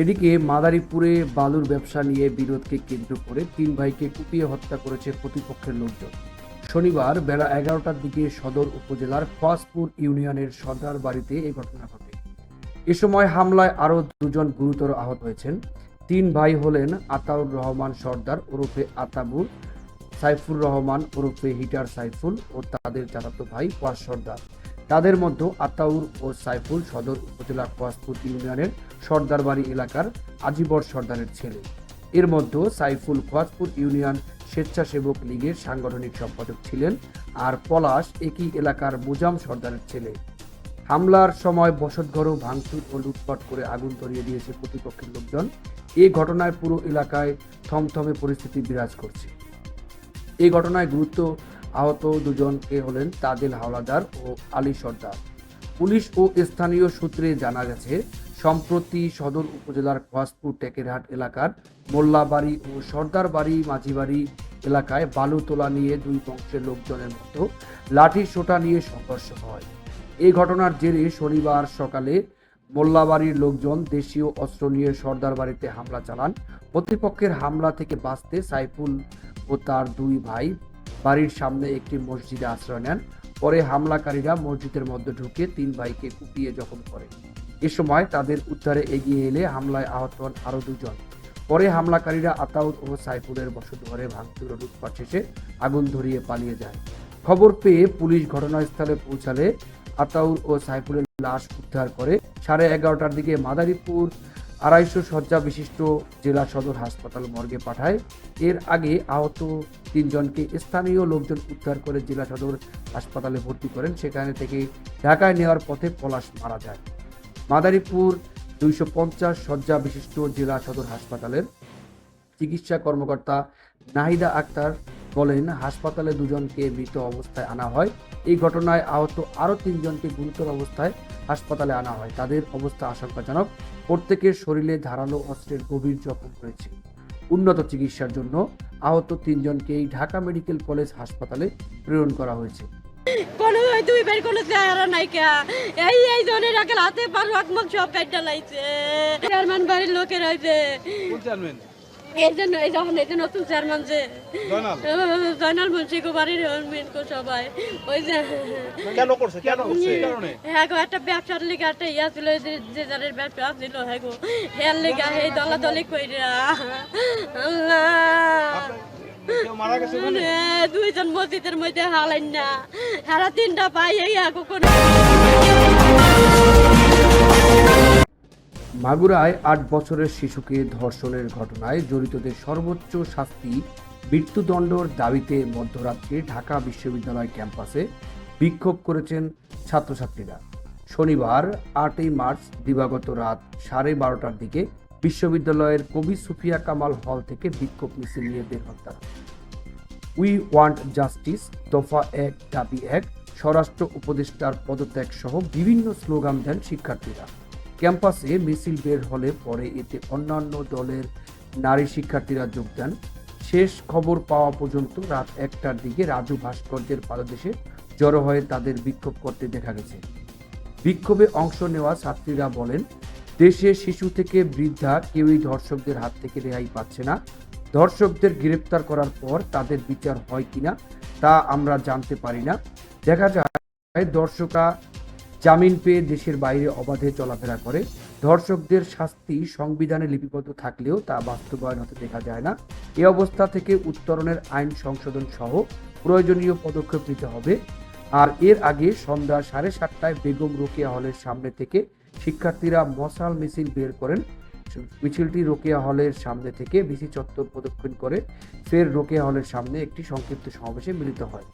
এদিকে মাদারীপুরে বালুর ব্যবসা নিয়ে বিরোধকে কেন্দ্র করে তিন ভাইকে কুপিয়ে হত্যা করেছে প্রতিপক্ষের লোকজন। শনিবার বেলা এগারোটার দিকে সদর উপজেলার ফয়াজপুর ইউনিয়নের সর্দার বাড়িতে এই ঘটনা ঘটে। এ সময় হামলায় আরও দুজন গুরুতর আহত হয়েছেন। তিন ভাই হলেন আতাউর রহমান সর্দার ওরফে আতাবুর সাইফুর রহমান ওরফে হিটার সাইফুল ও তাদের চাচাতো ভাই ওয়াস সর্দার। তাদের মধ্যে আতাউর ও সাইফুল সদর উপজেলা ফয়াজপুর ইউনিয়নের সর্দারবাড়ি এলাকার আজিবর সর্দারের ছেলে। এর মধ্যে সাইফুল খোয়াজপুর ইউনিয়ন স্বেচ্ছাসেবক লীগের সাংগঠনিক সম্পাদক ছিলেন আর পলাশ একই এলাকার মুজাম সর্দারের ছেলে। হামলার সময় বসতঘরও ভাঙচুর ও লুটপাট করে আগুন ধরিয়ে দিয়েছে প্রতিপক্ষের লোকজন। এই ঘটনায় পুরো এলাকায় থমথমে পরিস্থিতি বিরাজ করছে। এই ঘটনায় গুরুত্ব আহত দুজনকে হলেন তাজেল হাওলাদার ও আলী সর্দার। পুলিশ ও স্থানীয় সূত্রে জানা গেছে সম্প্রতি সদর উপজেলার খোয়াজপুর টেকেরহাট এলাকার মোল্লাবাড়ি ও সর্দারবাড়ি মাঝিবাড়ি এলাকায় বালু তোলা নিয়ে দুই বংশের লোকজনের মধ্যে লাঠি সোটা নিয়ে সংঘর্ষ হয়। এই ঘটনার জেরে শনিবার সকালে মোল্লাবাড়ির লোকজন দেশীয় অস্ত্র নিয়ে সর্দার বাড়িতে হামলা চালান। প্রতিপক্ষের হামলা থেকে বাঁচতে সাইফুল ও তার দুই ভাই বাড়ির সামনে একটি মসজিদে আশ্রয় নেন। পরে হামলাকারীরা মসজিদের মধ্যে ঢুকে তিন ভাইকে কুপিয়ে জখম করে এ সময় তাদের উদ্ধারে এগিয়ে এলে হামলায় আহত হন আরও দুজন। পরে হামলাকারীরা আতাউর ও সাইফুলের বসতঘরে ভাঙচুর লুটপাট শেষে আগুন ধরিয়ে পালিয়ে যায়। খবর পেয়ে পুলিশ ঘটনাস্থলে পৌঁছালে আতাউর ও সাইফুলের লাশ উদ্ধার করে সাড়ে এগারোটার দিকে মাদারীপুর আড়াইশো শয্যা বিশিষ্ট জেলা সদর হাসপাতাল মর্গে পাঠায়। এর আগে আহত তিনজনকে স্থানীয় লোকজন উদ্ধার করে জেলা সদর হাসপাতালে ভর্তি করেন। সেখানে থেকে ঢাকায় নেওয়ার পথে পলাশ মারা যায়। মাদারীপুর দুইশো পঞ্চাশ শয্যা বিশিষ্ট জেলা সদর হাসপাতালের চিকিৎসা কর্মকর্তা নাহিদা আক্তার বলেন, হাসপাতালে দুজনকে মৃত অবস্থায় আনা হয়। এই ঘটনায় আহত আরও তিনজনকে গুরুতর অবস্থায় হাসপাতালে আনা হয়। তাদের অবস্থা আশঙ্কাজনক। প্রত্যেকের শরীরে ধারালো অস্ত্রের গভীর জখম হয়েছে উন্নত চিকিৎসার জন্য আহত তিনজনকেই ঢাকা মেডিকেল কলেজ হাসপাতালে প্রেরণ করা হয়েছে। কোনো ওই দুই বের কোনো চেহারা নাই কে। এই এই জনের আগে হাতে পার রকম সব পেটটা লাইছে চেয়ারম্যান বাড়ির লোকের হয়েছে এর জন্য এই যখন এই যে নতুন চেয়ারম্যান যে। জয়নাল। জয়নাল বাড়ির মেন কো সবাই। ওই যে কেন করছে? কেন করছে? এই হ্যাঁ গো একটা ব্যবসার লিগে একটা ইয়া ছিল যে যে যাদের ব্যবসা ছিল হ্যাঁ গো। হের লিগা এই দলা দলি কইরা। আল্লাহ মারা গেছে ওখানে? মানে দুইজন মসজিদের মধ্যে হালাইন না। হারা তিনটা পাই এই মাগুরায় আট বছরের শিশুকে ধর্ষণের ঘটনায় জড়িতদের সর্বোচ্চ শাস্তি মৃত্যুদণ্ডর দাবিতে মধ্যরাত্রে ঢাকা বিশ্ববিদ্যালয় ক্যাম্পাসে বিক্ষোভ করেছেন ছাত্রছাত্রীরা। শনিবার আটই মার্চ দিবাগত রাত সাড়ে বারোটার দিকে বিশ্ববিদ্যালয়ের কবি সুফিয়া কামাল হল থেকে বিক্ষোভ মিছিল নিয়ে বের হন তারা। উই ওয়ান্ট জাস্টিস দফা এক, দাবি এক, স্বরাষ্ট্র উপদেষ্টার পদত্যাগ সহ বিভিন্ন স্লোগান দেন শিক্ষার্থীরা। ক্যাম্পাসে মিছিল বের হলে পরে এতে অন্যান্য দলের নারী শিক্ষার্থীরা যোগ দেন। শেষ খবর পাওয়া পর্যন্ত রাত একটার দিকে রাজু ভাস্কর্যের পাদদেশে জড়ো হয়ে তাদের বিক্ষোভ করতে দেখা গেছে। বিক্ষোভে অংশ নেওয়া ছাত্রীরা বলেন, দেশে শিশু থেকে বৃদ্ধা কেউই ধর্ষকদের হাত থেকে রেহাই পাচ্ছে না। ধর্ষকদের গ্রেপ্তার করার পর তাদের বিচার হয় কিনা তা আমরা জানতে পারি না। দেখা যায় দর্শকরা জামিন পেয়ে দেশের বাইরে অবাধে চলাফেরা করে। ধর্ষকদের শাস্তি সংবিধানে লিপিবদ্ধ থাকলেও তা বাস্তবায়ন হতে দেখা যায় না। এ অবস্থা থেকে উত্তরণের আইন সংশোধন সহ প্রয়োজনীয় পদক্ষেপ নিতে হবে। আর এর আগে সন্ধ্যা সাড়ে সাতটায় বেগম রোকেয়া হলের সামনে থেকে শিক্ষার্থীরা মশাল মিছিল বের করেন। মিছিলটি রোকেয়া হলের সামনে থেকে বিসি চত্বর প্রদক্ষিণ করে ফের রোকেয়া হলের সামনে একটি সংক্ষিপ্ত সমাবেশে মিলিত হয়।